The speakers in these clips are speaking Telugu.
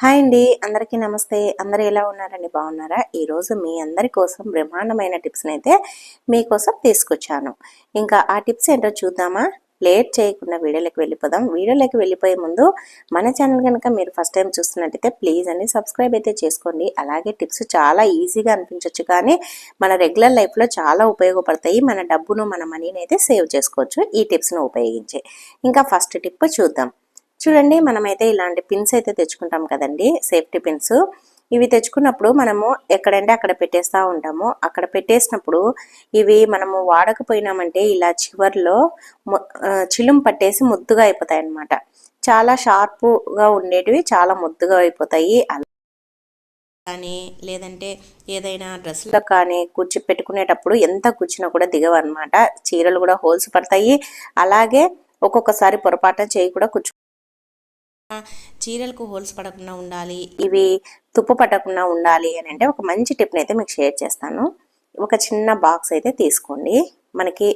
హాయ్ అండి. అందరికీ నమస్తే. అందరు ఎలా ఉన్నారండి? బాగున్నారా? ఈరోజు మీ అందరి కోసం బ్రహ్మాండమైన టిప్స్ని అయితే మీకోసం తీసుకొచ్చాను. ఇంకా ఆ టిప్స్ ఏంటో చూద్దామా? లేట్ చేయకుండా వీడియోలోకి వెళ్ళిపోదాం. వీడియోలోకి వెళ్ళిపోయే ముందు మన ఛానల్ కనుక మీరు ఫస్ట్ టైం చూస్తున్నట్టయితే ప్లీజ్ అండి సబ్స్క్రైబ్ అయితే చేసుకోండి. అలాగే టిప్స్ చాలా ఈజీగా అనిపించవచ్చు కానీ మన రెగ్యులర్ లైఫ్లో చాలా ఉపయోగపడతాయి. మన డబ్బును మన మనీని అయితే సేవ్ చేసుకోవచ్చు. ఈ టిప్స్ను ఉపయోగించి. ఇంకా ఫస్ట్ టిప్ చూద్దాం. చూడండి మనమైతే ఇలాంటి పిన్స్ అయితే తెచ్చుకుంటాం కదండి సేఫ్టీ పిన్స్ ఇవి తెచ్చుకున్నప్పుడు మనము ఎక్కడంటే అక్కడ పెట్టేస్తూ ఉంటాము. అక్కడ పెట్టేసినప్పుడు ఇవి మనము వాడకపోయినామంటే ఇలా చివర్లో చిలుం పట్టేసి ముద్దుగా అయిపోతాయి అన్నమాట చాలా షార్ప్గా ఉండేటివి చాలా ముద్దుగా అయిపోతాయి. కానీ లేదంటే ఏదైనా డ్రెస్లో కానీ కూర్చి పెట్టుకునేటప్పుడు ఎంత కూర్చున్నా కూడా దిగవన్నమాట. చీరలు కూడా హోల్స్ పడతాయి. అలాగే ఒక్కొక్కసారి పొరపాటున చేయి కూడా కూర్చు చీరలకు హోల్స్ పడకుండా ఉండాలి. ఇవి తుప్పు పట్టకుండా ఉండాలి అని అంటే ఒక మంచి టిప్ని అయితే మీకు షేర్ చేస్తాను. ఒక చిన్న బాక్స్ అయితే తీసుకోండి. మనకి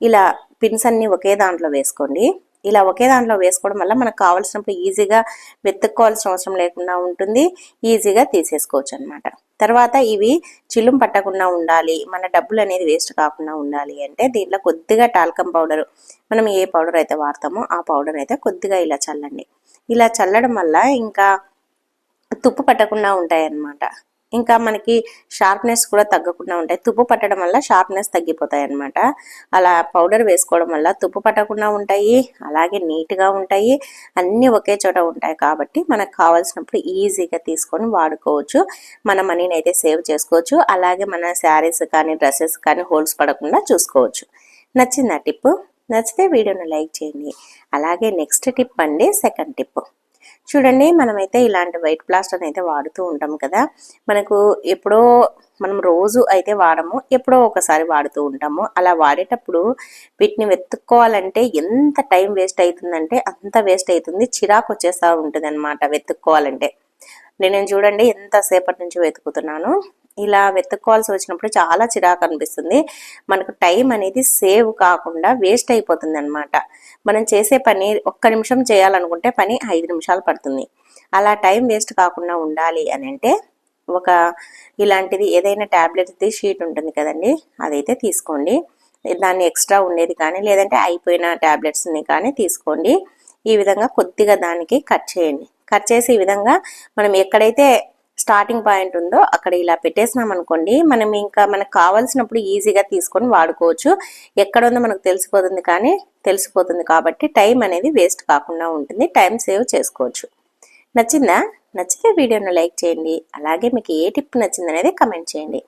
ఇలా పిన్స్ అన్ని ఒకే దాంట్లో వేసుకోండి. ఇలా ఒకే దాంట్లో వేసుకోవడం వల్ల మనకు కావాల్సినప్పుడు ఈజీగా వెతుక్కోవాల్సిన అవసరం లేకుండా ఉంటుంది. ఈజీగా తీసేసుకోవచ్చు అనమాట తర్వాత ఇవి చిల్లుం పట్టకుండా ఉండాలి. మన డబ్బులు అనేది వేస్ట్ కాకుండా ఉండాలి అంటే దీంట్లో కొద్దిగా టాల్కమ్ పౌడర్ మనం ఏ పౌడర్ అయితే వాడతామో ఆ పౌడర్ అయితే కొద్దిగా ఇలా చల్లండి. ఇలా చల్లడం వల్ల ఇంకా తుప్పు పట్టకుండా ఉంటాయి అన్నమాట ఇంకా మనకి షార్ప్నెస్ కూడా తగ్గకుండా ఉంటాయి. తుప్పు పట్టడం వల్ల షార్ప్నెస్ తగ్గిపోతాయి అన్నమాట అలా పౌడర్ వేసుకోవడం వల్ల తుప్పు పట్టకుండా ఉంటాయి అలాగే నీట్గా ఉంటాయి అన్నీ ఒకే చోట ఉంటాయి కాబట్టి మనకు కావాల్సినప్పుడు ఈజీగా తీసుకొని వాడుకోవచ్చు. మన మనీని అయితే సేవ్ చేసుకోవచ్చు. అలాగే మన శారీస్ కానీ డ్రెస్సెస్ కానీ హోల్స్ పడకుండా చూసుకోవచ్చు. నచ్చిందా టిప్ నచ్చితే వీడియోను లైక్ చేయండి. అలాగే నెక్స్ట్ టిప్ అండి సెకండ్ టిప్. చూడండి మనమైతే ఇలాంటి వైట్ ప్లాస్టర్ అయితే వాడుతూ ఉంటాం కదా. మనకు ఎప్పుడో మనం రోజు అయితే వాడము ఎప్పుడో ఒకసారి వాడుతూ ఉంటాము. అలా వాడేటప్పుడు వీటిని వెతుక్కోవాలంటే ఎంత టైం వేస్ట్ అవుతుందంటే అంత వేస్ట్ అవుతుంది చిరాకు వచ్చేస్తూ ఉంటుంది అనమాట వెతుక్కోవాలంటే. నేను చూడండి ఎంతసేపటి నుంచి వెతుకుతున్నాను? ఇలా వెతుక్కోవాల్సి వచ్చినప్పుడు చాలా చిరాకు అనిపిస్తుంది. మనకు టైం అనేది సేవ్ కాకుండా వేస్ట్ అయిపోతుంది అనమాట మనం చేసే పని ఒక్క నిమిషం చేయాలనుకుంటే పని ఐదు నిమిషాలు పడుతుంది. అలా టైం వేస్ట్ కాకుండా ఉండాలి అని అంటే ఒక ఇలాంటిది ఏదైనా ట్యాబ్లెట్ది షీట్ ఉంటుంది కదండి అదైతే తీసుకోండి. దాన్ని ఎక్స్ట్రా ఉండేది కానీ లేదంటే అయిపోయిన ట్యాబ్లెట్స్ని కానీ తీసుకోండి. ఈ విధంగా కొద్దిగా దానికి కట్ చేయండి. కట్ చేసి ఈ విధంగా మనం ఎక్కడైతే స్టార్టింగ్ పాయింట్ ఉందో అక్కడ ఇలా పెట్టేసినాం అనుకోండి మనం ఇంకా మనకు కావాల్సినప్పుడు ఈజీగా తీసుకొని వాడుకోవచ్చు. ఎక్కడ ఉందో మనకు తెలిసిపోతుంది కానీ తెలిసిపోతుంది కాబట్టి టైం అనేది వేస్ట్ కాకుండా ఉంటుంది. టైం సేవ్ చేసుకోవచ్చు. నచ్చిందా? నచ్చితే వీడియోను లైక్ చేయండి. అలాగే మీకు ఏ టిప్ నచ్చింది అనేది కమెంట్ చేయండి.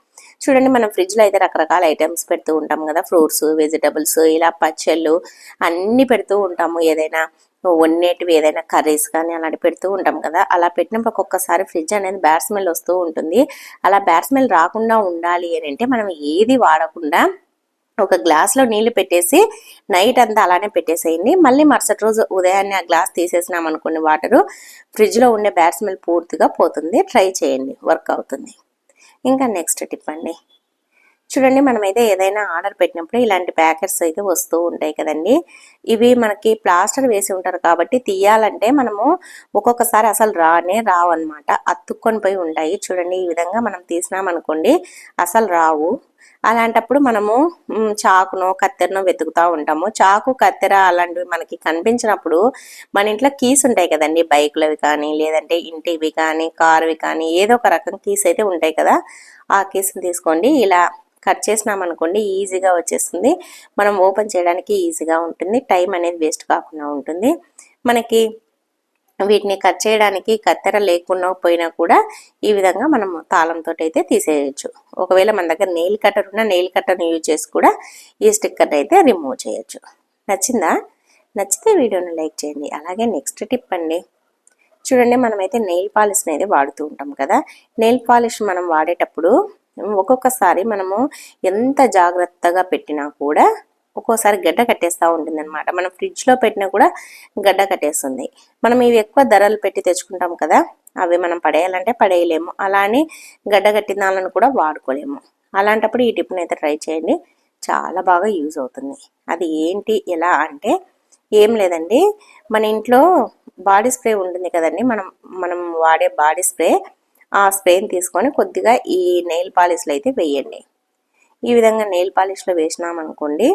చూడండి మనం ఫ్రిడ్జ్లో అయితే రకరకాల ఐటమ్స్ పెడుతూ ఉంటాం కదా. ఫ్రూట్స్ వెజిటబుల్స్ ఇలా పచ్చళ్ళు అన్నీ పెడుతూ ఉంటాము ఏదైనా. వండేటివి ఏదైనా కర్రీస్ కానీ అలాంటి పెడుతూ ఉంటాం కదా. అలా పెట్టినప్పుడు ఒక్కొక్కసారి ఫ్రిడ్జ్ అనేది బ్యాడ్ స్మెల్ వస్తూ ఉంటుంది. అలా బ్యాడ్ స్మెల్ రాకుండా ఉండాలి అని అంటే మనం ఏది వాడకుండా ఒక గ్లాస్లో నీళ్ళు పెట్టేసి నైట్ అంతా అలానే పెట్టేసేయండి. మళ్ళీ మరుసటి రోజు ఉదయాన్నే ఆ గ్లాస్ తీసేసినాం అనుకుని వాటరు ఫ్రిడ్జ్లో ఉండే బ్యాడ్ స్మెల్ పూర్తిగా పోతుంది. ట్రై చేయండి. వర్క్ అవుతుంది. ఇంకా నెక్స్ట్ టిప్ అండి. చూడండి మనమైతే ఏదైనా ఆర్డర్ పెట్టినప్పుడు ఇలాంటి ప్యాకెట్స్ అయితే వస్తూ ఉంటాయి కదండి. ఇవి మనకి ప్లాస్టర్ వేసి ఉంటారు కాబట్టి తీయాలంటే మనము ఒక్కొక్కసారి అసలు రానే రావు అనమాట అతుక్కొని పోయి ఉంటాయి. చూడండి ఈ విధంగా మనం తీసినామనుకోండి అసలు రావు. అలాంటప్పుడు మనము చాకును చాకునో కత్తెరనో వెతుకుతూ ఉంటాము. చాకు కత్తెర అలాంటివి మనకి కనిపించినప్పుడు మన ఇంట్లో కీస్ ఉంటాయి కదండి. బైకులవి కానీ లేదంటే ఇంటివి కానీ కార్వి కానీ ఏదో ఒక రకం కీస్ అయితే ఉంటాయి కదా. ఆ కీస్ని తీసుకోండి. ఇలా కట్ చేసినామనుకోండి ఈజీగా వచ్చేస్తుంది. మనం ఓపెన్ చేయడానికి ఈజీగా ఉంటుంది. టైం అనేది వేస్ట్ కాకుండా ఉంటుంది. మనకి వీటిని కట్ చేయడానికి కత్తెర లేకుండా పోయినా కూడా ఈ విధంగా మనం తాళంతో అయితే తీసేయచ్చు. ఒకవేళ మన దగ్గర నెయిల్ కట్టర్ ఉన్న నెయిల్ కట్టర్ని యూజ్ చేసి కూడా ఈ స్టిక్కర్ అయితే రిమూవ్ చేయొచ్చు. నచ్చిందా? నచ్చితే వీడియోని లైక్ చేయండి. అలాగే నెక్స్ట్ టిప్ అండి. చూడండి మనమైతే నెయిల్ పాలిష్ని అయితే వాడుతూ ఉంటాం కదా. నెయిల్ పాలిష్ మనం వాడేటప్పుడు ఒక్కొక్కసారి మనము ఎంత జాగ్రత్తగా పెట్టినా కూడా ఒక్కోసారి గడ్డ కట్టేస్తూ ఉంటుంది అనమాట మనం ఫ్రిడ్జ్లో పెట్టినా కూడా గడ్డ కట్టేస్తుంది. మనం ఇవి ఎక్కువ ధరలు పెట్టి తెచ్చుకుంటాం కదా అవి మనం పడేయాలంటే పడేయలేము. అలానే గడ్డ కట్టినాలను కూడా వాడుకోలేము. అలాంటప్పుడు ఈ టిప్ని అయితే ట్రై చేయండి. చాలా బాగా యూజ్ అవుతుంది. అది ఏంటి ఎలా అంటే ఏం లేదండి. మన ఇంట్లో బాడీ స్ప్రే ఉంటుంది కదండి. మనం మనం వాడే బాడీ స్ప్రే ఆ స్ప్రేని తీసుకొని కొద్దిగా ఈ నెయిల్ పాలిష్లో అయితే వేయండి. ఈ విధంగా నెయిల్ పాలిష్లో వేసినామనుకోండి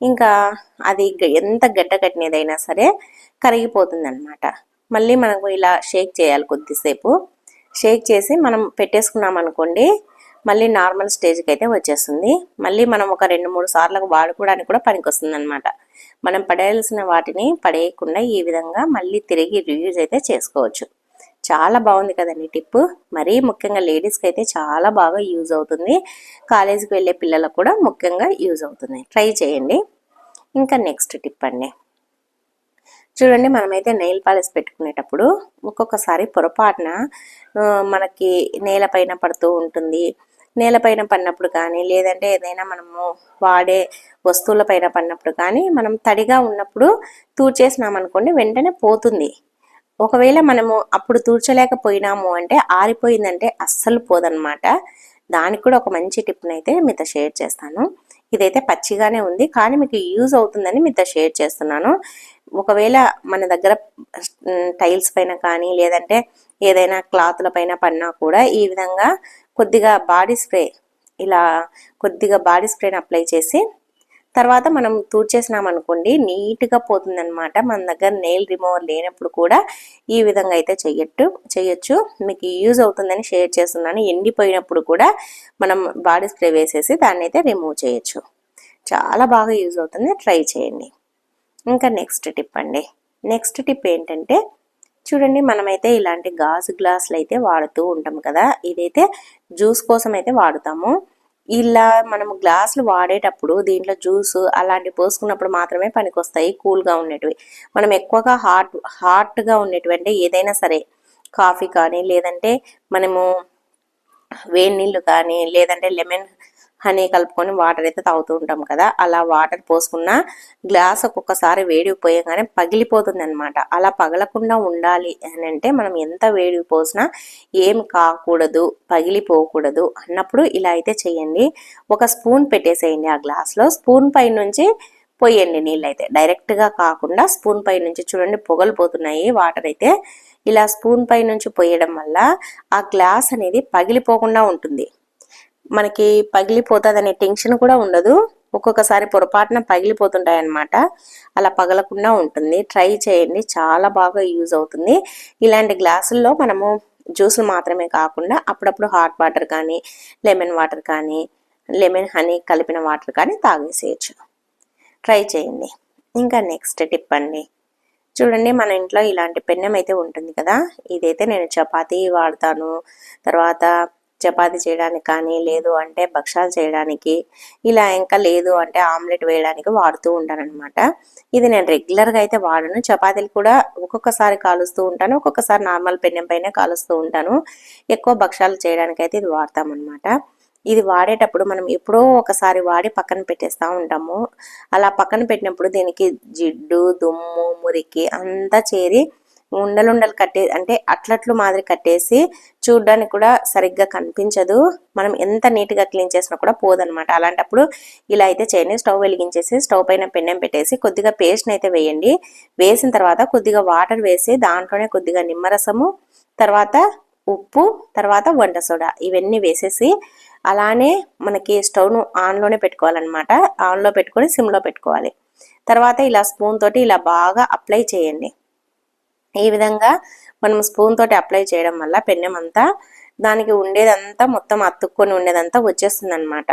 ఇంకా అది ఎంత గడ్డ కట్టినదైనా సరే కరిగిపోతుంది అనమాట మళ్ళీ మనకు ఇలా షేక్ చేయాలి కొద్దిసేపు. షేక్ చేసి మనం పెట్టేసుకున్నాం అనుకోండి మళ్ళీ నార్మల్ స్టేజ్కి అయితే వచ్చేస్తుంది. మళ్ళీ మనం ఒక రెండు మూడు సార్లు వాడుకోవడానికి కూడా పనికొస్తుంది అనమాట మనం పడేయాల్సిన వాటిని పడేయకుండా ఈ విధంగా మళ్ళీ తిరిగి రియూజ్ అయితే చేసుకోవచ్చు. చాలా బాగుంది కదండి టిప్. మరీ ముఖ్యంగా లేడీస్కి అయితే చాలా బాగా యూజ్ అవుతుంది. కాలేజీకి వెళ్ళే పిల్లలకు కూడా ముఖ్యంగా యూజ్ అవుతుంది. ట్రై చేయండి. ఇంకా నెక్స్ట్ టిప్ అండి. చూడండి మనమైతే నెయిల్ పాలిష్ పెట్టుకునేటప్పుడు ఒక్కొక్కసారి పొరపాటున మనకి నేలపైన పడుతూ ఉంటుంది. నేలపైన పడినప్పుడు కానీ లేదంటే ఏదైనా మనము వాడే వస్తువుల పైన పడినప్పుడు కానీ మనం తడిగా ఉన్నప్పుడు తూర్చేసినామనుకోండి వెంటనే పోతుంది. ఒకవేళ మనము అప్పుడు తూర్చలేకపోయినాము అంటే ఆరిపోయిందంటే అస్సలు పోదనమాట దానికి కూడా ఒక మంచి టిప్ని అయితే మీతో షేర్ చేస్తాను. ఇదైతే పచ్చిగానే ఉంది కానీ మీకు యూజ్ అవుతుందని మీతో షేర్ చేస్తున్నాను. ఒకవేళ మన దగ్గర టైల్స్ పైన కానీ లేదంటే ఏదైనా క్లాత్ల పైన పడినా కూడా ఈ విధంగా కొద్దిగా బాడీ స్ప్రే ఇలా కొద్దిగా బాడీ స్ప్రేని అప్లై చేసి తర్వాత మనం తూర్చేసినాం అనుకోండి నీట్గా పోతుందనమాట మన దగ్గర నెయిల్ రిమూవర్ లేనప్పుడు కూడా ఈ విధంగా అయితే చెయ్యట్టు చేయొచ్చు మీకు యూజ్ అవుతుందని షేర్ చేస్తున్నాను. ఎండిపోయినప్పుడు కూడా మనం బాడీ స్ప్రే వేసేసి దాన్ని అయితే రిమూవ్ చేయొచ్చు చాలా బాగా యూజ్ అవుతుంది. ట్రై చేయండి. ఇంకా నెక్స్ట్ టిప్ అండి. నెక్స్ట్ టిప్ ఏంటంటే చూడండి మనమైతే ఇలాంటి గాజు గ్లాసులు అయితే వాడుతూ ఉంటాం కదా. ఇదైతే జ్యూస్ కోసం అయితే వాడుతాము. ఇలా మనం గ్లాసులు వాడేటప్పుడు దీంట్లో జ్యూస్ అలాంటివి పోసుకున్నప్పుడు మాత్రమే పనికొస్తాయి కూల్గా ఉండేటివి. మనం ఎక్కువగా హాట్ హాట్గా ఉండేటువంటి ఏదైనా సరే కాఫీ కానీ లేదంటే మనము వేడి నీళ్ళు కానీ లేదంటే లెమన్ హనీ కలుపుకొని వాటర్ అయితే తాగుతూ ఉంటాం కదా. అలా వాటర్ పోసుకున్న గ్లాస్ ఒక్కొక్కసారి వేడి పోయగానే పగిలిపోతుంది అనమాట అలా పగలకుండా ఉండాలి అని అంటే మనం ఎంత వేడి పోసినా ఏం కాకూడదు పగిలిపోకూడదు అన్నప్పుడు ఇలా అయితే చేయండి. ఒక స్పూన్ పెట్టేసేయండి ఆ గ్లాస్లో. స్పూన్ పై నుంచి పోయండి నీళ్ళు అయితే. డైరెక్ట్గా కాకుండా స్పూన్ పై నుంచి చూడండి పొగలు పోతున్నాయి వాటర్ అయితే. ఇలా స్పూన్ పై నుంచి పోయడం వల్ల ఆ గ్లాస్ అనేది పగిలిపోకుండా ఉంటుంది. మనకి పగిలిపోతుంది అనే టెన్షన్ కూడా ఉండదు. ఒక్కొక్కసారి పొరపాటున పగిలిపోతుంటాయి అన్నమాట అలా పగలకుండా ఉంటుంది. ట్రై చేయండి. చాలా బాగా యూజ్ అవుతుంది. ఇలాంటి గ్లాసుల్లో మనము జ్యూసులు మాత్రమే కాకుండా అప్పుడప్పుడు హాట్ వాటర్ కానీ లెమన్ వాటర్ కానీ లెమన్ హనీ కలిపిన వాటర్ కానీ తాగేసేయచ్చు. ట్రై చేయండి. ఇంకా నెక్స్ట్ టిప్ అండి. చూడండి మన ఇంట్లో ఇలాంటి పెన్నెం అయితే ఉంటుంది కదా. ఇదైతే నేను చపాతీ వాడతాను. తర్వాత చపాతి చేయడానికి కానీ లేదు అంటే భక్షాలు చేయడానికి ఇలా ఇంకా లేదు అంటే ఆమ్లెట్ వేయడానికి వాడుతూ ఉంటానన్నమాట. ఇది నేను రెగ్యులర్గా అయితే వాడను. చపాతీలు కూడా ఒక్కొక్కసారి కాలుస్తూ ఉంటాను. ఒక్కొక్కసారి నార్మల్ పెన్నెం పైన కాలుస్తూ ఉంటాను. ఎక్కువ భక్షాలు చేయడానికి అయితే ఇది వాడతామన్నమాట. ఇది వాడేటప్పుడు మనం ఎప్పుడో ఒకసారి వాడి పక్కన పెట్టేస్తూ ఉంటాము. అలా పక్కన పెట్టినప్పుడు దీనికి జిడ్డు దుమ్ము మురికి అంతా చేరి ఉండలుండలు కట్టే అంటే అట్లట్లు మాదిరి కట్టేసి చూడ్డానికి కూడా సరిగ్గా కనిపించదు. మనం ఎంత నీట్గా క్లీన్ చేసినా కూడా పోదనమాట అలాంటప్పుడు ఇలా అయితే చేయండి. స్టవ్ వెలిగించేసి స్టవ్ పైన పెన్నెం పెట్టేసి కొద్దిగా పేస్ట్ని అయితే వేయండి. వేసిన తర్వాత కొద్దిగా వాటర్ వేసి దాంట్లోనే కొద్దిగా నిమ్మరసము తర్వాత ఉప్పు తర్వాత వంట సోడా ఇవన్నీ వేసేసి అలానే మనకి స్టవ్ను ఆన్లోనే పెట్టుకోవాలన్నమాట. ఆన్లో పెట్టుకొని సిమ్లో పెట్టుకోవాలి. తర్వాత ఇలా స్పూన్ తోటి ఇలా బాగా అప్లై చేయండి. ఈ విధంగా మనం స్పూన్ తోటి అప్లై చేయడం వల్ల పెన్నెం అంతా దానికి ఉండేదంతా మొత్తం అతుక్కొని ఉండేదంతా వచ్చేస్తుంది అనమాట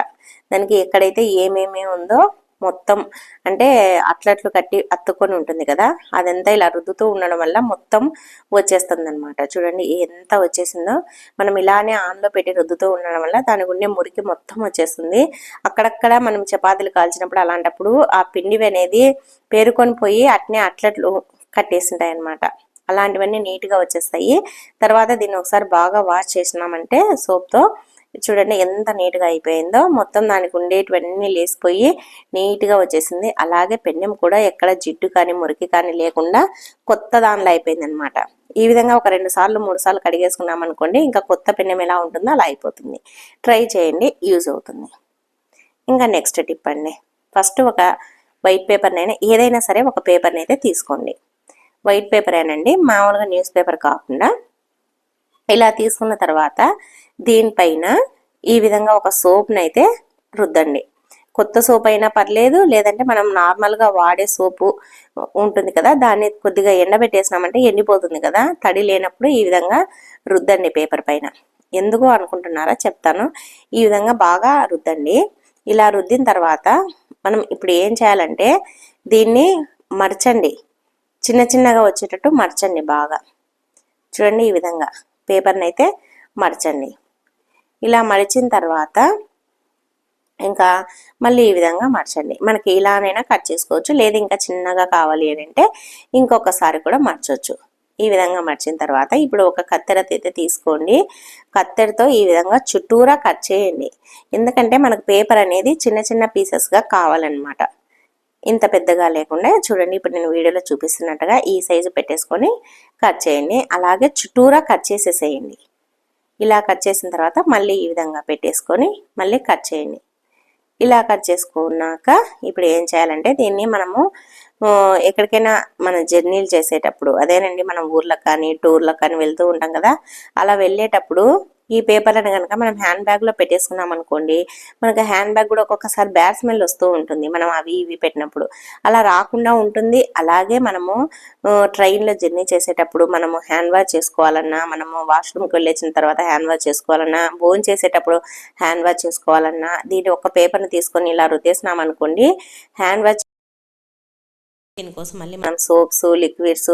దానికి ఎక్కడైతే ఏమేమి ఉందో మొత్తం అంటే అట్లట్లు కట్టి అత్తుకొని ఉంటుంది కదా అదంతా ఇలా రుద్దుతూ ఉండడం వల్ల మొత్తం వచ్చేస్తుంది అనమాట చూడండి ఎంత వచ్చేసిందో. మనం ఇలానే ఆన్లో పెట్టి రుద్దుతూ ఉండడం వల్ల దానికి ఉండే మురికి మొత్తం వచ్చేస్తుంది. అక్కడక్కడ మనం చపాతీలు కాల్చినప్పుడు అలాంటప్పుడు ఆ పిండి అనేది పేరుకొని పోయి అట్నే అట్లట్లు కట్టేసింటాయి అనమాట అలాంటివన్నీ నీట్గా వచ్చేస్తాయి. తర్వాత దీన్ని ఒకసారి బాగా వాష్ చేసినామంటే సోప్తో చూడండి ఎంత నీట్గా అయిపోయిందో. మొత్తం దానికి ఉండేటివన్నీ లేసిపోయి నీట్గా వచ్చేసింది. అలాగే పెన్నెం కూడా ఎక్కడ జిడ్డు కానీ మురికి కానీ లేకుండా కొత్త దానిలో అయిపోయింది అనమాట ఈ విధంగా ఒక రెండు సార్లు మూడు సార్లు కడిగేసుకున్నాం అనుకోండి ఇంకా కొత్త పెన్నెం ఎలా ఉంటుందో అలా అయిపోతుంది. ట్రై చేయండి యూజ్ అవుతుంది. ఇంకా నెక్స్ట్ టిప్ అండి. ఫస్ట్ ఒక వైట్ పేపర్నైనా ఏదైనా సరే ఒక పేపర్ని అయితే తీసుకోండి. వైట్ పేపరేనండి మామూలుగా న్యూస్ పేపర్ కాకుండా ఇలా తీసుకున్న తర్వాత దీనిపైన ఈ విధంగా ఒక సోప్ని అయితే రుద్దండి. కొత్త సోప్ అయినా పర్లేదు లేదంటే మనం నార్మల్గా వాడే సోపు ఉంటుంది కదా దాన్ని కొద్దిగా ఎండబెట్టేసినామంటే ఎండిపోతుంది కదా తడి లేనప్పుడు ఈ విధంగా రుద్దండి పేపర్ పైన. ఎందుకు అనుకుంటున్నారా చెప్తాను. ఈ విధంగా బాగా రుద్దండి. ఇలా రుద్దిన తర్వాత మనం ఇప్పుడు ఏం చేయాలంటే దీన్ని మరచండి. చిన్న చిన్నగా వచ్చేటట్టు మరచండి బాగా. చూడండి ఈ విధంగా. పేపర్ని అయితే మరచండి. ఇలా మరిచిన తర్వాత ఇంకా మళ్ళీ ఈ విధంగా మర్చండి. మనకి ఇలానైనా కట్ చేసుకోవచ్చు. లేదు ఇంకా చిన్నగా కావాలి అని అంటే ఇంకొకసారి కూడా మర్చవచ్చు ఈ విధంగా మర్చిన తర్వాత ఇప్పుడు ఒక కత్తెర అయితే తీసుకోండి. కత్తెరతో ఈ విధంగా చుట్టూరా కట్ చేయండి. ఎందుకంటే మనకు పేపర్ అనేది చిన్న చిన్న పీసెస్గా కావాలన్నమాట. ఇంత పెద్దగా లేకుండా చూడండి ఇప్పుడు నేను వీడియోలో చూపిస్తున్నట్టుగా ఈ సైజు పెట్టేసుకొని కట్ చేయండి. అలాగే చుట్టూరా కట్ చేసేసేయండి. ఇలా కట్ చేసిన తర్వాత మళ్ళీ ఈ విధంగా పెట్టేసుకొని మళ్ళీ కట్ చేయండి. ఇలా కట్ చేసుకున్నాక ఇప్పుడు ఏం చేయాలంటే దీన్ని మనము ఎక్కడికైనా మన జర్నీలు చేసేటప్పుడు అదేనండి మనం ఊర్లకు కానీ టూర్లకు కానీ వెళ్తూ ఉంటాం కదా అలా వెళ్ళేటప్పుడు ఈ పేపర్లను కనుక మనం హ్యాండ్ బ్యాగ్లో పెట్టేసుకున్నాం అనుకోండి మనకి హ్యాండ్ బ్యాగ్ కూడా ఒక్కొక్కసారి బ్యాడ్ స్మెల్ వస్తూ ఉంటుంది. మనం అవి ఇవి పెట్టినప్పుడు అలా రాకుండా ఉంటుంది. అలాగే మనము ట్రైన్లో జర్నీ చేసేటప్పుడు మనము హ్యాండ్ వాష్ చేసుకోవాలన్నా మనము వాష్రూమ్కి వెళ్ళేసిన తర్వాత హ్యాండ్ వాష్ చేసుకోవాలన్నా భోజనం చేసేటప్పుడు హ్యాండ్ వాష్ చేసుకోవాలన్నా దీని ఒక పేపర్ని తీసుకొని ఇలా రుద్దేసినాం అనుకోండి హ్యాండ్ వాష్ దీనికోసం మళ్ళీ మనం సోప్స్ లిక్విడ్స్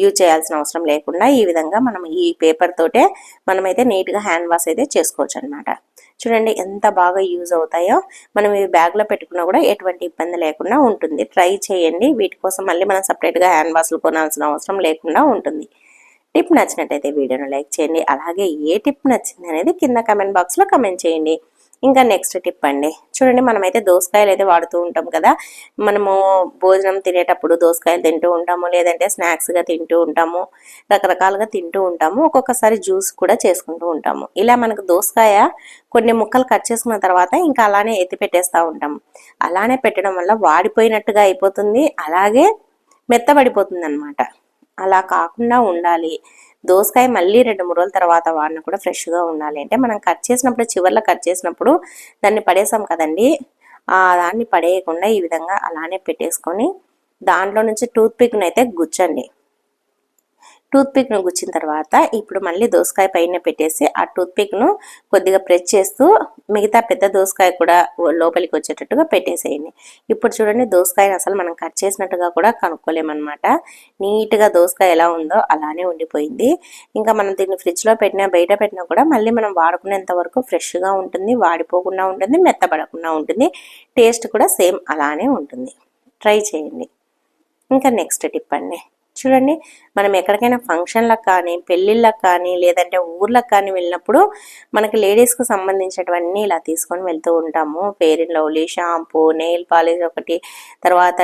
యూజ్ చేయాల్సిన అవసరం లేకుండా ఈ విధంగా మనం ఈ పేపర్ తోటే మనమైతే నీట్గా హ్యాండ్ వాష్ అయితే చేసుకోవచ్చు అనమాట చూడండి ఎంత బాగా యూజ్ అవుతాయో మనం ఇవి బ్యాగ్లో పెట్టుకున్నా కూడా ఎటువంటి ఇబ్బంది లేకుండా ఉంటుంది. ట్రై చేయండి. వీటి కోసం మళ్ళీ మనం సపరేట్గా హ్యాండ్ వాష్లు కొనాల్సిన అవసరం లేకుండా ఉంటుంది. టిప్ నచ్చినట్టయితే వీడియోను లైక్ చేయండి. అలాగే ఏ టిప్ నచ్చింది అనేది కింద కమెంట్ బాక్స్లో కమెంట్ చేయండి. ఇంకా నెక్స్ట్ టిప్ అండి. చూడండి మనమైతే దోసకాయలు అయితే వాడుతూ ఉంటాం కదా. మనము భోజనం తినేటప్పుడు దోసకాయలు తింటూ ఉంటాము లేదంటే స్నాక్స్గా తింటూ ఉంటాము రకరకాలుగా తింటూ ఉంటాము ఒక్కొక్కసారి జ్యూస్ కూడా చేసుకుంటూ ఉంటాము. ఇలా మనకు దోసకాయ కొన్ని ముక్కలు కట్ చేసుకున్న తర్వాత ఇంకా అలానే ఎత్తి పెట్టేస్తూ ఉంటాము అలానే పెట్టడం వల్ల వాడిపోయినట్టుగా అయిపోతుంది అలాగే మెత్తబడిపోతుంది అనమాట అలా కాకుండా ఉండాలి. దోసకాయ మళ్ళీ రెండు మూడు రోజుల తర్వాత వాడిన కూడా ఫ్రెష్గా ఉండాలి. అంటే మనం కట్ చేసినప్పుడు చివరిలో కట్ చేసినప్పుడు దాన్ని పడేసాం కదండి. ఆ దాన్ని పడేయకుండా ఈ విధంగా అలానే పెట్టేసుకొని దాంట్లో నుంచి టూత్ పిక్ను అయితే గుచ్చండి. టూత్పిక్ను గుచ్చిన తర్వాత ఇప్పుడు మళ్ళీ దోసకాయ పైన పెట్టేసి ఆ టూత్పిక్ను కొద్దిగా ప్రెస్ చేస్తూ మిగతా పెద్ద దోసకాయ కూడా లోపలికి వచ్చేటట్టుగా పెట్టేసేయండి. ఇప్పుడు చూడండి దోసకాయని అసలు మనం కట్ చేసినట్టుగా కూడా కనుక్కోలేమన్నమాట. నీట్గా దోసకాయ ఎలా ఉందో అలానే ఉండిపోయింది. ఇంకా మనం దీన్ని ఫ్రిడ్జ్లో పెట్టినా బయట పెట్టినా కూడా మళ్ళీ మనం వాడుకునేంత వరకు ఫ్రెష్గా ఉంటుంది వాడిపోకుండా ఉంటుంది మెత్తబడకుండా ఉంటుంది. టేస్ట్ కూడా సేమ్ అలానే ఉంటుంది. ట్రై చేయండి. ఇంకా నెక్స్ట్ టిప్ అండి. చూడండి మనం ఎక్కడికైనా ఫంక్షన్లకు కానీ పెళ్ళిళ్ళకి కానీ లేదంటే ఊర్లకు కానీ వెళ్ళినప్పుడు మనకి లేడీస్కు సంబంధించినటువన్నీ ఇలా తీసుకొని వెళ్తూ ఉంటాము. Fair and Lovely shampoo nail polish ఒకటి తర్వాత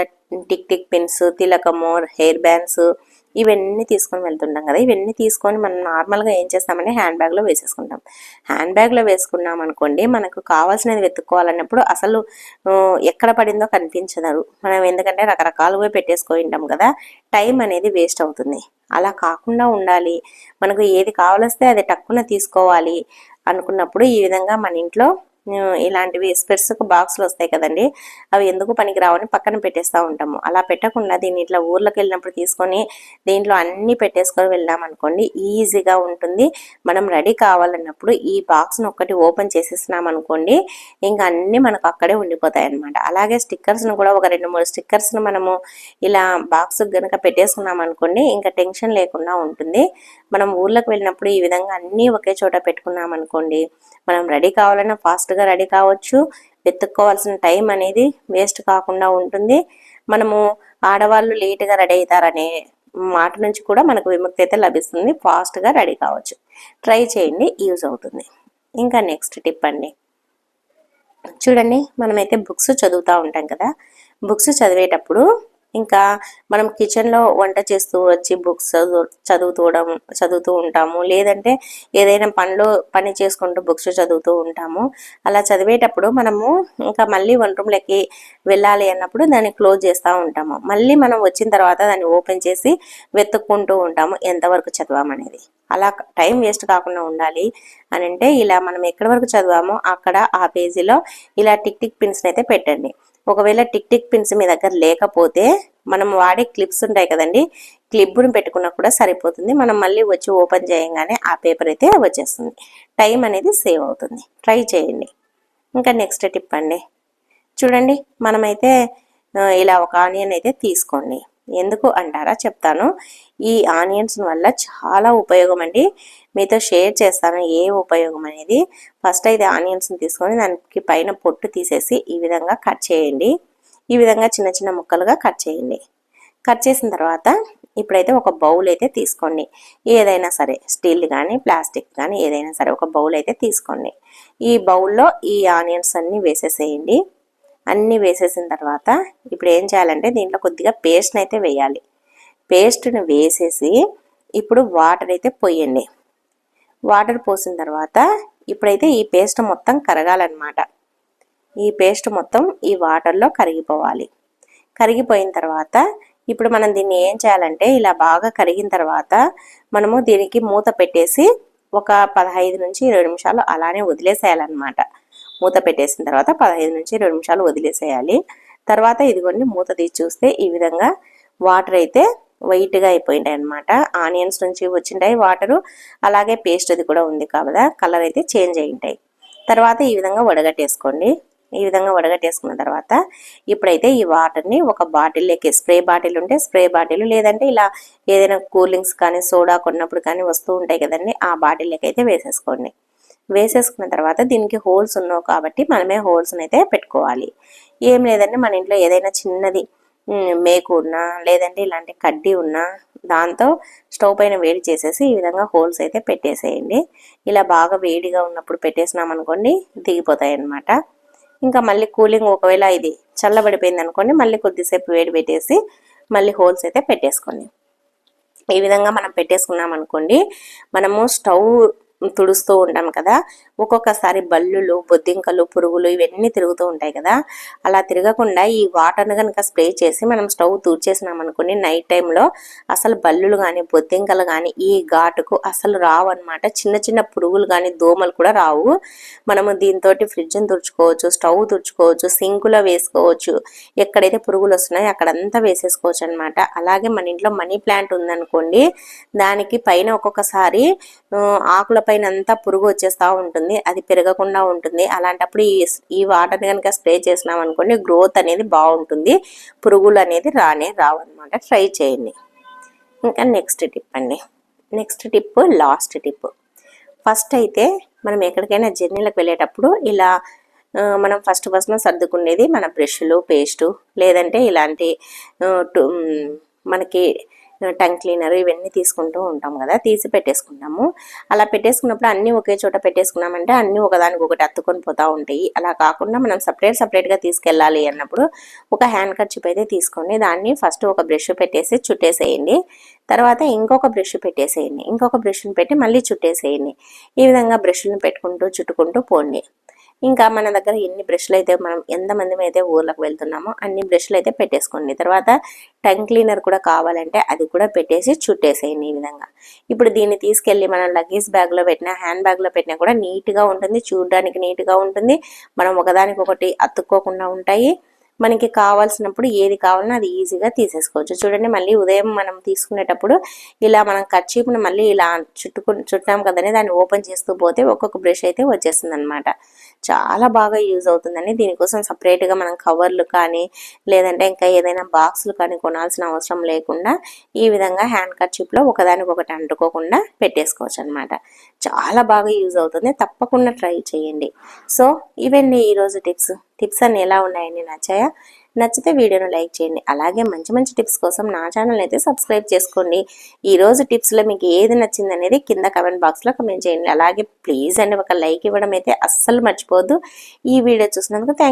టిక్ టిక్ పిన్స్ తిలకము హెయిర్ బ్యాండ్స్ ఇవన్నీ తీసుకొని వెళ్తుంటాం కదా. ఇవన్నీ తీసుకొని మనం నార్మల్గా ఏం చేస్తామంటే హ్యాండ్ బ్యాగ్లో వేసేసుకుంటాం. హ్యాండ్ బ్యాగ్లో వేసుకున్నాం అనుకోండి మనకు కావాల్సినది వెతుక్కోవాలన్నప్పుడు అసలు ఎక్కడ పడిందో కనిపించదు. మనం ఎందుకంటే రకరకాలుగా పెట్టేసుకొని ఉంటాం కదా. టైం అనేది వేస్ట్ అవుతుంది. అలా కాకుండా ఉండాలి. మనకు ఏది కావాలొస్తే అది టక్కున తీసుకోవాలి అనుకున్నప్పుడు ఈ విధంగా మన ఇంట్లో ఇలాంటివి స్పెట్స్కి బాక్స్లు వస్తాయి కదండి అవి ఎందుకు పనికి రావని పక్కన పెట్టేస్తూ ఉంటాము. అలా పెట్టకుండా దీన్ని ఇట్లా ఊర్లోకి వెళ్ళినప్పుడు తీసుకొని దీంట్లో అన్ని పెట్టేసుకొని వెళ్ళామనుకోండి ఈజీగా ఉంటుంది. మనం రెడీ కావాలన్నప్పుడు ఈ బాక్స్ను ఒక్కటి ఓపెన్ చేసేసినాం అనుకోండి ఇంకా అన్ని మనకు అక్కడే ఉండిపోతాయి అనమాట అలాగే స్టిక్కర్స్ను కూడా ఒక రెండు మూడు స్టిక్కర్స్ను మనము ఇలా బాక్స్ కనుక పెట్టేసుకున్నాం అనుకోండి ఇంకా టెన్షన్ లేకుండా ఉంటుంది. మనం ఊర్లోకి వెళ్ళినప్పుడు ఈ విధంగా అన్నీ ఒకే చోట పెట్టుకున్నాం అనుకోండి మనం రెడీ కావాలన్నా ఫాస్ట్గా రెడీ కావచ్చు. వెతుక్కోవాల్సిన టైం అనేది వేస్ట్ కాకుండా ఉంటుంది. మనము ఆడవాళ్ళు లేట్గా రెడీ అవుతారనే మాట నుంచి కూడా మనకు విముక్తి అయితే లభిస్తుంది. ఫాస్ట్గా రెడీ కావచ్చు. ట్రై చేయండి. యూజ్ అవుతుంది. ఇంకా నెక్స్ట్ టిప్ అండి. చూడండి మనమైతే బుక్స్ చదువుతూ ఉంటాం కదా. బుక్స్ చదివేటప్పుడు ఇంకా మనం కిచెన్లో వంట చేస్తూ వచ్చి బుక్స్ చదువుతూ చదువుతూ ఉంటాము. లేదంటే ఏదైనా పనులు పని చేసుకుంటూ బుక్స్ చదువుతూ ఉంటాము. అలా చదివేటప్పుడు మనము ఇంకా మళ్ళీ వన్ రూమ్లోకి వెళ్ళాలి అన్నప్పుడు దాన్ని క్లోజ్ చేస్తూ ఉంటాము. మళ్ళీ మనం వచ్చిన తర్వాత దాన్ని ఓపెన్ చేసి వెతుక్కుంటూ ఉంటాము. ఎంతవరకు చదవామనేది అలా టైం వేస్ట్ కాకుండా ఉండాలి అని అంటే ఇలా మనం ఎక్కడి వరకు చదివామో అక్కడ ఆ పేజీలో ఇలా టిక్ టిక్ పిన్స్ అయితే పెట్టండి. ఒకవేళ టిక్ టిక్ పిన్స్ మీ దగ్గర లేకపోతే మనం వాడే క్లిప్స్ ఉంటాయి కదండి క్లిప్ను పెట్టుకున్నా కూడా సరిపోతుంది. మనం మళ్ళీ వచ్చి ఓపెన్ చేయగానే ఆ పేపర్ అయితే వచ్చేస్తుంది. టైం అనేది సేవ్ అవుతుంది. ట్రై చేయండి. ఇంకా నెక్స్ట్ టిప్ అండి. చూడండి మనమైతే ఇలా ఒక ఆనియన్ అయితే తీసుకోండి. ఎందుకు అంటారా చెప్తాను. ఈ ఆనియన్స్ వల్ల చాలా ఉపయోగం అండి మీతో షేర్ చేస్తాను ఏ ఉపయోగం అనేది. ఫస్ట్ అయితే ఆనియన్స్ని తీసుకొని దానికి పైన పొట్టు తీసేసి ఈ విధంగా కట్ చేయండి. ఈ విధంగా చిన్న చిన్న ముక్కలుగా కట్ చేయండి. కట్ చేసిన తర్వాత ఇప్పుడైతే ఒక బౌల్ అయితే తీసుకోండి. ఏదైనా సరే స్టీల్ కానీ ప్లాస్టిక్ కానీ ఏదైనా సరే ఒక బౌల్ అయితే తీసుకోండి. ఈ బౌల్లో ఈ ఆనియన్స్ అన్నీ వేసేసేయండి. అన్నీ వేసేసిన తర్వాత ఇప్పుడు ఏం చేయాలంటే దీంట్లో కొద్దిగా పేస్ట్ని అయితే వేయాలి. పేస్ట్ని వేసేసి ఇప్పుడు వాటర్ అయితే పోయండి. వాటర్ పోసిన తర్వాత ఇప్పుడైతే ఈ పేస్ట్ మొత్తం కరగాలన్నమాట. ఈ పేస్ట్ మొత్తం ఈ వాటర్లో కరిగిపోవాలి. కరిగిపోయిన తర్వాత ఇప్పుడు మనం దీన్ని ఏం చేయాలంటే ఇలా బాగా కరిగిన తర్వాత మనము దీనికి మూత పెట్టేసి ఒక పదహైదు నుంచి ఇరవై నిమిషాలు అలానే వదిలేసేయాలన్నమాట. మూత పెట్టేసిన తర్వాత పదహైదు నుంచి ఇరవై నిమిషాలు వదిలేసేయాలి. తర్వాత ఇదిగోండి మూత తీసి చూస్తే ఈ విధంగా వాటర్ అయితే వైట్గా అయిపోయింటాయి అనమాట ఆనియన్స్ నుంచి వచ్చింటాయి వాటరు అలాగే పేస్ట్ అది కూడా ఉంది కాబట్టి కలర్ అయితే చేంజ్ అయి ఉంటాయి తర్వాత ఈ విధంగా వడగట్టేసుకోండి. ఈ విధంగా వడగట్టేసుకున్న తర్వాత ఇప్పుడైతే ఈ వాటర్ని ఒక బాటిల్లోకి స్ప్రే బాటిల్ ఉంటే స్ప్రే బాటిల్ లేదంటే ఇలా ఏదైనా కూల్ డ్రింక్స్ కానీ సోడా కొన్నప్పుడు కానీ వస్తూ ఉంటాయి కదండి ఆ బాటిల్లోకి అయితే వేసేసుకోండి. వేసేసుకున్న తర్వాత దీనికి హోల్స్ ఉన్నావు కాబట్టి మనమే హోల్స్ని అయితే పెట్టుకోవాలి. ఏం లేదంటే మన ఇంట్లో ఏదైనా చిన్నది మేకు ఉన్నా లేదంటే ఇలాంటి కడ్డీ ఉన్నా దాంతో స్టవ్ పైన వేడి చేసేసి ఈ విధంగా హోల్స్ అయితే పెట్టేసేయండి. ఇలా బాగా వేడిగా ఉన్నప్పుడు పెట్టేసినాం అనుకోండి దిగిపోతాయి అన్నమాట ఇంకా మళ్ళీ కూలింగ్ ఒకవేళ ఇది చల్లబడిపోయింది అనుకోండి మళ్ళీ కొద్దిసేపు వేడి పెట్టేసి మళ్ళీ హోల్స్ అయితే పెట్టేసుకోండి. ఈ విధంగా మనం పెట్టేసుకున్నాం అనుకోండి మనము స్టవ్ తుడుస్తూ ఉంటాం కదా. ఒక్కొక్కసారి బల్లులు బొద్దింకలు పురుగులు ఇవన్నీ తిరుగుతూ ఉంటాయి కదా. అలా తిరగకుండా ఈ వాటర్ని కనుక స్ప్రే చేసి మనం స్టవ్ తూర్చేసినాం అనుకోండి నైట్ టైంలో అసలు బల్లులు కానీ బొద్దింకలు కానీ ఈ ఘాటుకు అసలు రావు అనమాట చిన్న చిన్న పురుగులు కానీ దోమలు కూడా రావు. మనము దీంతో ఫ్రిడ్జ్ని తుడుచుకోవచ్చు స్టవ్ తుడుచుకోవచ్చు సింకులో వేసుకోవచ్చు. ఎక్కడైతే పురుగులు వస్తున్నాయో అక్కడంతా వేసేసుకోవచ్చు అనమాట అలాగే మన ఇంట్లో మనీ ప్లాంట్ ఉందనుకోండి దానికి పైన ఒక్కొక్కసారి ఆకుల పైన అంతా పురుగు వచ్చేస్తూ ఉంటుంది. అది పెరగకుండా ఉంటుంది. అలాంటప్పుడు ఈ ఈ వాటర్ని కనుక స్ప్రే చేసినాం అనుకోండి గ్రోత్ అనేది బాగుంటుంది. పురుగులు అనేది రానే రావు అనమాట ట్రై చేయండి. ఇంకా నెక్స్ట్ టిప్ అండి. Next tip last tip. First అయితే మనం ఎక్కడికైనా జర్నీలకు వెళ్ళేటప్పుడు ఇలా మనం ఫస్ట్ ఫస్ట్ సర్దుకునేది మన బ్రష్లు పేస్టు లేదంటే ఇలాంటి టు- మనకి టంగ్ క్లీనర్ ఇవన్నీ తీసుకుంటూ ఉంటాం కదా తీసి పెట్టేసుకుంటాము అలా పెట్టేసుకున్నప్పుడు అన్నీ ఒకే చోట పెట్టేసుకున్నామంటే అన్నీ ఒకదానికి ఒకటి అత్తుకొని పోతూ ఉంటాయి. అలా కాకుండా మనం సపరేట్ సపరేట్గా తీసుకెళ్ళాలి అన్నప్పుడు ఒక హ్యాండ్ కర్చిప్ అయితే తీసుకోండి. దాన్ని ఫస్ట్ ఒక బ్రష్ పెట్టేసి చుట్టేసేయండి. తర్వాత ఇంకొక బ్రష్ పెట్టేసేయండి. ఇంకొక బ్రష్ని పెట్టి మళ్ళీ చుట్టేసేయండి. ఈ విధంగా బ్రష్లను పెట్టుకుంటూ చుట్టుకుంటూ పోండి. ఇంకా మన దగ్గర ఎన్ని బ్రష్లు అయితే మనం ఎంతమంది అయితే ఊర్లకు వెళ్తున్నామో అన్ని బ్రష్లు అయితే పెట్టేసుకోండి. తర్వాత టంగ్ క్లీనర్ కూడా కావాలంటే అది కూడా పెట్టేసి చుట్టేసేయండి ఈ విధంగా. ఇప్పుడు దీన్ని తీసుకెళ్ళి మనం లగేజ్ బ్యాగ్లో పెట్టినా హ్యాండ్ బ్యాగ్లో పెట్టినా కూడా నీట్గా ఉంటుంది. చూడడానికి నీట్గా ఉంటుంది. మనం ఒకదానికొకటి అతుక్కోకుండా ఉంటాయి. మనకి కావాల్సినప్పుడు ఏది కావాలన్నా అది ఈజీగా తీసేసుకోవచ్చు. చూడండి మళ్ళీ ఉదయం మనం తీసుకునేటప్పుడు ఇలా మనం కర్చీప్ను మళ్ళీ ఇలా చుట్టుకు చుట్టాం కదండి దాన్ని ఓపెన్ చేస్తూ పోతే ఒక్కొక్క బ్రష్ అయితే వచ్చేస్తుంది అనమాట చాలా బాగా యూజ్ అవుతుందండి. దీనికోసం సపరేట్గా మనం కవర్లు కానీ లేదంటే ఇంకా ఏదైనా బాక్సులు కానీ కొనాల్సిన అవసరం లేకుండా ఈ విధంగా హ్యాండ్ కర్చీప్లో ఒకదానికొకటి అంటుకోకుండా పెట్టేసుకోవచ్చు అనమాట చాలా బాగా యూజ్ అవుతుంది. తప్పకుండా ట్రై చేయండి. సో ఇవన్నీ ఈరోజు టిప్స్. టిప్స్ అన్నీ ఎలా ఉన్నాయండి నచ్చాయా? నచ్చితే వీడియోను లైక్ చేయండి. అలాగే మంచి మంచి టిప్స్ కోసం నా ఛానల్ అయితే సబ్స్క్రైబ్ చేసుకోండి. ఈ రోజు టిప్స్లో మీకు ఏది నచ్చింది అనేది కింద కమెంట్ బాక్స్లో కమెంట్ చేయండి. అలాగే ప్లీజ్ అండి ఒక లైక్ ఇవ్వడం అయితే అస్సలు మర్చిపోవద్దు. ఈ వీడియో చూసినందుకు థ్యాంక్